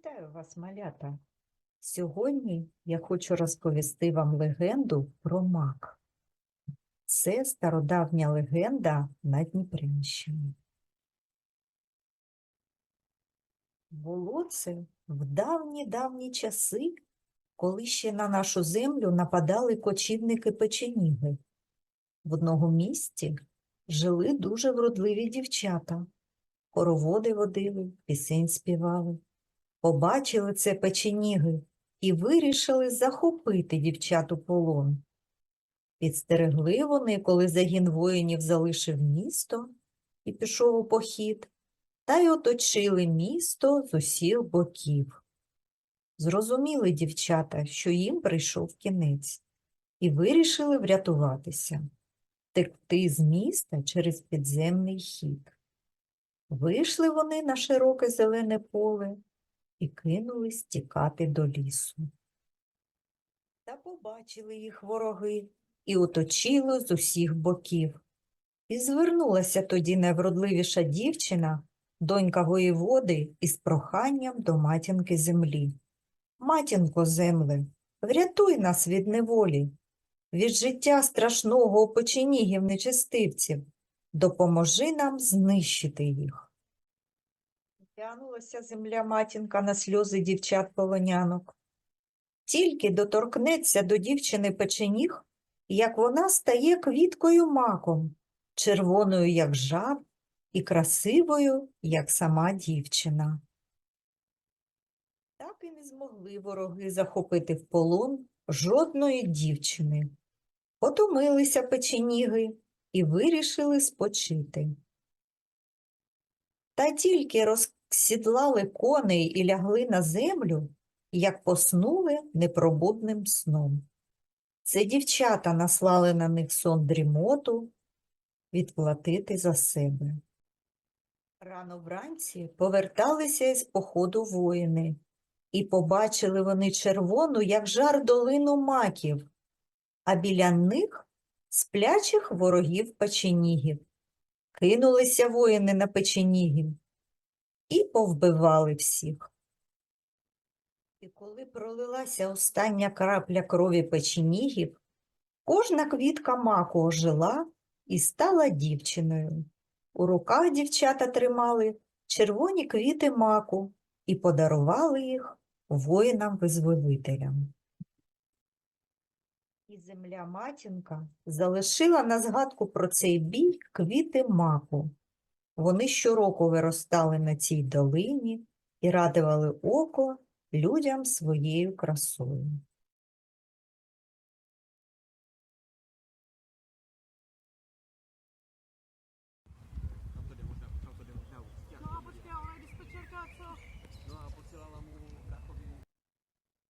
Вітаю вас, малята! Сьогодні я хочу розповісти вам легенду про мак. Це стародавня легенда на Дніпрянщині. Було це в давні-давні часи, коли ще на нашу землю нападали кочівники печеніги. В одному місті жили дуже вродливі дівчата, хороводи водили, пісень співали. Побачили це печеніги і вирішили захопити дівчат у полон. Підстерегли вони, коли загін воїнів залишив місто і пішов у похід, та й оточили місто з усіх боків. Зрозуміли дівчата, що їм прийшов кінець, і вирішили врятуватися, текти з міста через підземний хід. Вийшли вони на широке зелене поле і кинулись тікати до лісу. Та побачили їх вороги і оточили з усіх боків. І звернулася тоді найвродливіша дівчина, донька воєводи, із проханням до матінки землі. Матінко земле, врятуй нас від неволі, від життя страшного у печенігів нечестивців, допоможи нам знищити їх. Тянулася земля матінка на сльози дівчат полонянок. Тільки доторкнеться до дівчини печеніг, як вона стає квіткою маком, червоною, як жар, і красивою, як сама дівчина. Так і не змогли вороги захопити в полон жодної дівчини. Потомилися печеніги і вирішили спочити. Та тільки розсідлали коней і лягли на землю, як поснули непробудним сном. Це дівчата наслали на них сон дрімоту відплатити за себе. Рано вранці поверталися із походу воїни, і побачили вони червону, як жар долину маків, а біля них сплячих ворогів печенігів. Кинулися воїни на печенігів і повбивали всіх. І коли пролилася остання крапля крові печенігів, кожна квітка маку ожила і стала дівчиною. У руках дівчата тримали червоні квіти маку і подарували їх воїнам-визволителям. І земля матінка залишила на згадку про цей бій квіти маку. Вони щороку виростали на цій долині і радували око людям своєю красою.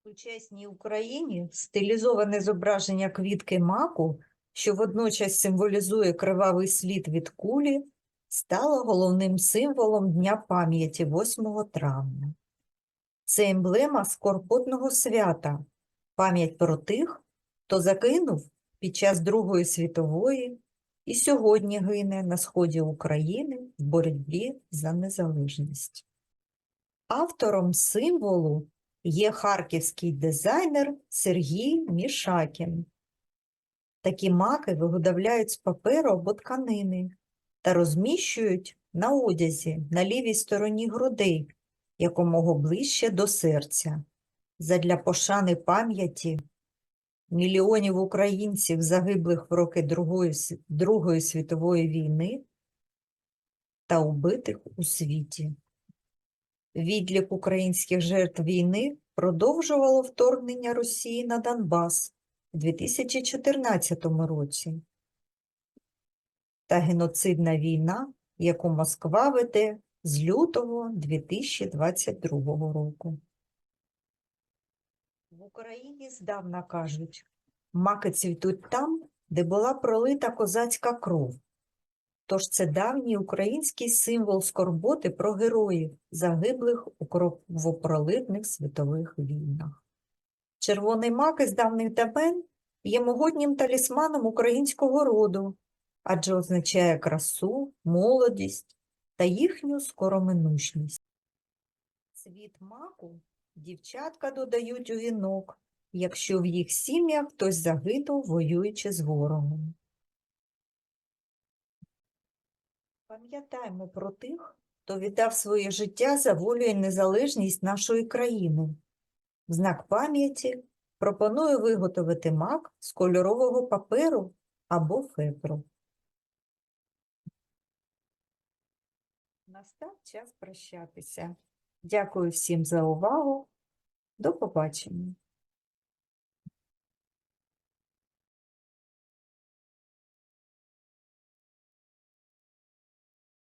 В сучасній Україні стилізоване зображення квітки маку, що водночас символізує кривавий слід від кулі, стало головним символом Дня пам'яті 8 травня. Це емблема скорботного свята, пам'ять про тих, хто загинув під час Другої світової і сьогодні гине на сході України в боротьбі за незалежність. Автором символу є харківський дизайнер Сергій Мішакін. Такі маки виготовляють з паперу або тканини та розміщують на одязі на лівій стороні грудей якомога ближче до серця, задля пошани пам'яті мільйонів українців, загиблих в роки Другої, Другої світової війни та убитих у світі. Відлік українських жертв війни продовжувало вторгнення Росії на Донбас у 2014 році та геноцидна війна, яку Москва веде з лютого 2022 року. В Україні здавна кажуть, маки цвітуть там, де була пролита козацька кров. Тож це давній український символ скорботи про героїв, загиблих у кровопролитних світових війнах. Червоний мак із давних давен є могутнім талісманом українського роду, адже означає красу, молодість та їхню скороминучність. Цвіт маку дівчатка додають у вінок, якщо в їх сім'ях хтось загинув, воюючи з ворогом. Пам'ятаймо про тих, хто віддав своє життя за волю і незалежність нашої країни. В знак пам'яті пропоную виготовити мак з кольорового паперу або фетру. Настав час прощатися. Дякую всім за увагу. До побачення.